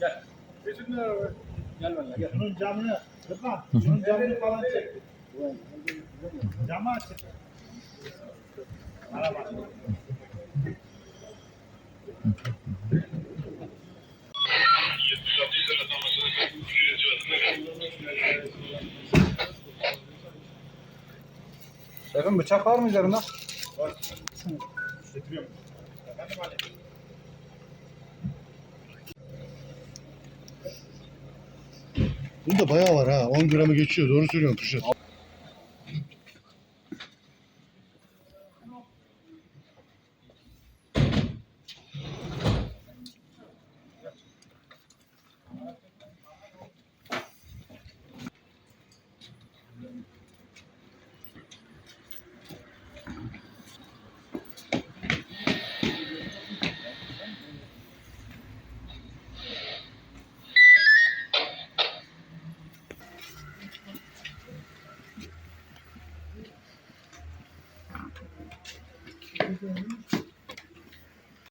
Gel. Gel benimle gel. Şunun camını, Rıfat, şunun camını falan çek. Camı aç. Bana bak. Şefim bıçak var mı üzerinde? Var. Getiriyorum. Efendim Ali. Bunda bayağı var ha. 10 gramı geçiyor. Doğru söylüyorsun Kuşat. Okay.